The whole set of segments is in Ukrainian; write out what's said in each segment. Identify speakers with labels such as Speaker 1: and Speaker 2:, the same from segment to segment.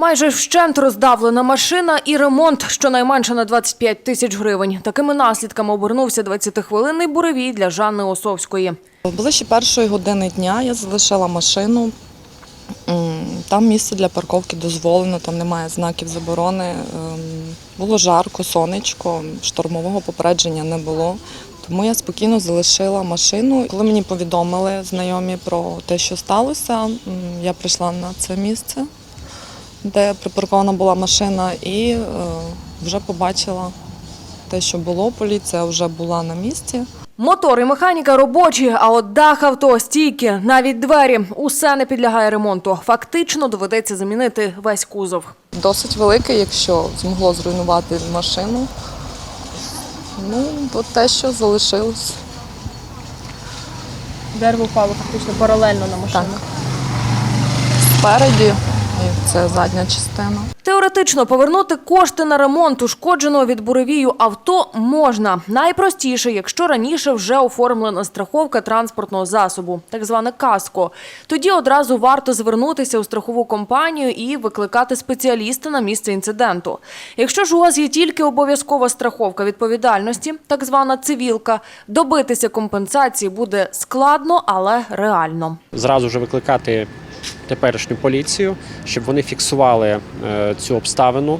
Speaker 1: Майже вщент роздавлена машина і ремонт щонайменше на 25 тисяч гривень. Такими наслідками обернувся 20-хвилинний буревій для Жанни Осовської.
Speaker 2: Ближче першої години дня я залишила машину. Там місце для парковки дозволено, там немає знаків заборони. Ем, Було жарко, сонечко, штормового попередження не було. Тому я спокійно залишила машину. Коли мені повідомили знайомі про те, що сталося, я прийшла на це місце, де припаркована була машина, і е, вже побачила те, що було. Поліція вже була на місці.
Speaker 1: Мотор і механіка робочі, а от дах авто, стійки, навіть двері – усе не підлягає ремонту. Фактично доведеться замінити весь кузов.
Speaker 2: Досить велике, якщо змогло зруйнувати машину. Ну, от те, що залишилось.
Speaker 1: Дерево впало фактично паралельно на машину.
Speaker 2: Спереді, і це задня частина.
Speaker 1: Теоретично повернути кошти на ремонт ушкодженого від буревію авто можна. Найпростіше, якщо раніше вже оформлена страховка транспортного засобу, так зване каско. Тоді одразу варто звернутися у страхову компанію і викликати спеціаліста на місце інциденту. Якщо ж у вас є тільки обов'язкова страховка відповідальності, так звана цивілка, добитися компенсації буде складно, але реально.
Speaker 3: зразу ж викликати теперішню поліцію, щоб вони фіксували е, цю обставину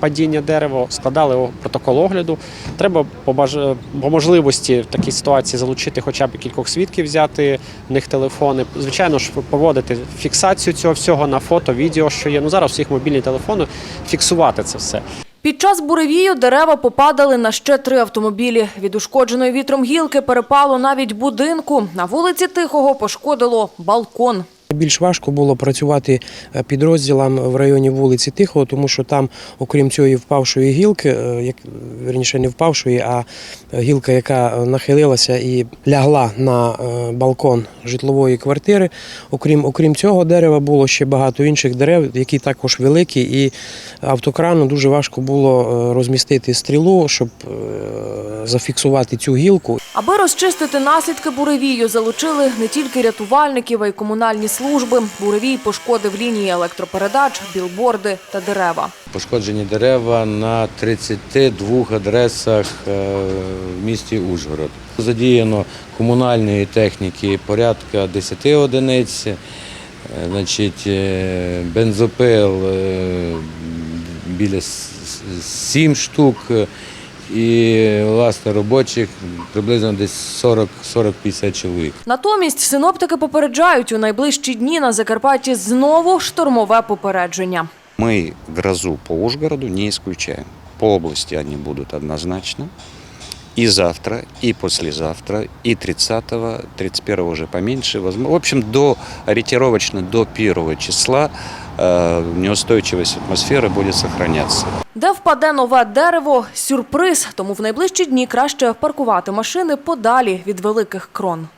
Speaker 3: падіння дерева, складали протокол огляду. Треба по можливості в такій ситуації залучити хоча б кількох свідків, взяти в них телефони. Звичайно ж, проводити фіксацію цього всього на фото, відео, що є. Ну зараз всіх мобільні телефони, фіксувати це все.
Speaker 1: Під час буревію дерева попадали на ще три автомобілі. Від ушкодженої вітром гілки перепало навіть будинку. На вулиці Тихого пошкодило балкон.
Speaker 4: Більш важко було працювати е, підрозділам в районі вулиці Тихого, тому що там, окрім цієї впавшої гілки, е, як верніше не впавшої, а гілка, яка нахилилася і лягла на е, балкон житлової квартири. Окрім, окрім цього дерева було ще багато інших дерев, які також великі, і автокрану дуже важко було е, розмістити стрілу, щоб е, зафіксувати цю гілку.
Speaker 1: Аби розчистити наслідки буревію, залучили не тільки рятувальників, а й комунальні служби. Буревій пошкодив лінії електропередач, білборди та дерева.
Speaker 5: Пошкоджені дерева на 32 адресах е, в місті Ужгород. Задіяно комунальної техніки порядка 10 одиниць, е, значить, е, бензопил біля 7 штук і власне робочих приблизно десь 40-50 чоловік.
Speaker 1: Натомість синоптики попереджають, у найближчі дні на Закарпатті знову штормове попередження.
Speaker 6: Ми грозу по Ужгороду не исключаем. По области они будут однозначно. И завтра, и послезавтра, и 30-го, 31-го уже поменьше. В общем, до, ориентировочно до 1 числа э, неустойчивость атмосферы будет сохраняться.
Speaker 1: Де впаде нове дерево – сюрприз, тому в найближчі дні краще паркувати машини подалі від великих крон.